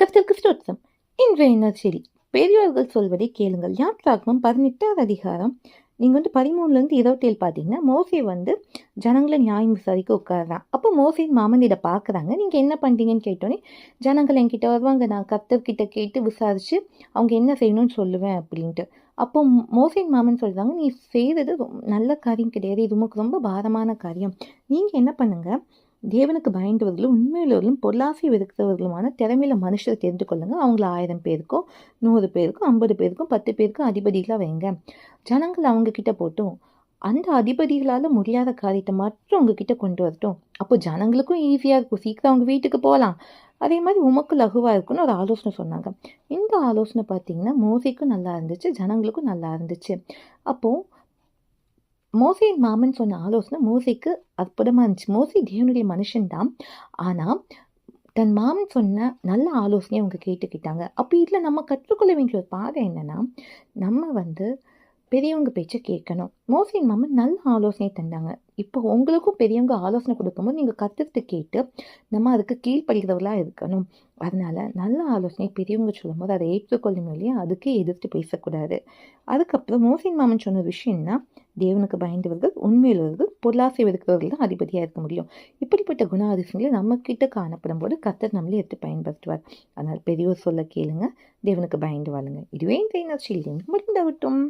கர்த்தருக்கு ஸ்தோத்திரம் இன்றைய சரி பெரியோர்கள் சொல்வதை கேளுங்கள். யாத்ராகமம் பதினெட்டாவது அதிகாரம். நீங்கள் வந்து பதிமூணுலேருந்து இருபத்தேழு பார்த்தீங்கன்னா மோசே வந்து ஜனங்களை நியாயம் விசாரிக்க உட்காடுறான் அப்போ மோசையின் மாமன் இதை பார்க்குறாங்க நீங்கள் என்ன பண்ணுறீங்கன்னு கேட்டோன்னே ஜனங்கள் என்கிட்ட வருவாங்க. நான் கர்த்தர்கிட்ட கேட்டு விசாரித்து அவங்க என்ன செய்யணும்னு சொல்லுவேன் அப்படின்ட்டு. அப்போ மோசையின் மாமன் சொல்கிறாங்க நீ செய்கிறது ரொம்ப நல்ல காரியம் கிடையாது. இது உமக்கு ரொம்ப பாரமான காரியம். நீங்கள் என்ன பண்ணுங்கள் தேவனுக்கு பயந்தவர்களும் உண்மையுள்ளவர்களும் பொருளாசை விதத்தவர்களுமான திறமையில மனுஷரை தெரிந்து கொள்ளுங்கள் அவங்கள ஆயிரம் பேருக்கும் நூறு பேருக்கும் ஐம்பது பேருக்கும் பத்து பேருக்கும் அதிபதிகளாக வைங்க. ஜனங்கள் அவங்கக்கிட்ட போட்டும் அந்த அதிபதிகளால் முடியாத காரியத்தை மட்டும் உங்ககிட்ட கொண்டு வரட்டும். அப்போ ஜனங்களுக்கும் ஈஸியாக இருக்கும். சீக்கிரம் அவங்க வீட்டுக்கு போகலாம். அதே மாதிரி உமக்கு லகுவாக இருக்குன்னு ஒரு ஆலோசனை சொன்னாங்க. இந்த ஆலோசனை பார்த்தீங்கன்னா மோசிக்கும் நல்லா இருந்துச்சு ஜனங்களுக்கும் நல்லா இருந்துச்சு. அப்போது மோசையின் மாமன் சொன்ன ஆலோசனை மோசைக்கு அற்புதமாக இருந்துச்சு. மோசை தேவனுடைய மனுஷன்தான் ஆனால் தன் மாமன் சொன்ன நல்ல ஆலோசனையை அவங்க கேட்டுக்கிட்டாங்க. அப்போ இதில் நம்ம கற்றுக்கொள்ள வேண்டிய ஒரு பாதை என்னென்னா நம்ம வந்து பெரியவங்க பேச்சை கேட்கணும். மோசின் மாமன் நல்ல ஆலோசனை தந்தாங்க. இப்போ உங்களுக்கும் பெரியவங்க ஆலோசனை கொடுக்கும்போது நீங்கள் கற்றுக்கிட்டு கேட்டு நம்ம அதுக்கு கீழ்ப்படுகிறவர்களாக இருக்கணும். அதனால் நல்ல ஆலோசனை பெரியவங்க சொல்லும்போது அதை ஏற்றுக்கொள்ளும் இல்லையா அதுக்கே எதிர்த்து பேசக்கூடாது. அதுக்கப்புறம் மோசின் மாமன் சொன்ன விஷயம்னா தேவனுக்கு பயந்தவர்கள் உண்மையுள்ளவர்கள் பொருளாசை இருக்கிறவர்கள் தான் அதிபதியாக இருக்க முடியும். இப்படிப்பட்ட குணாதிசயங்களை நம்ம கிட்ட காணப்படும் போது கத்தர் நம்மளே எடுத்து பயன்படுத்துவார். அதனால் பெரியவர் சொல்ல கேளுங்க தேவனுக்கு பயந்து வாழுங்க. இதுவே இந்த செய்தி முடிந்தாகட்டும்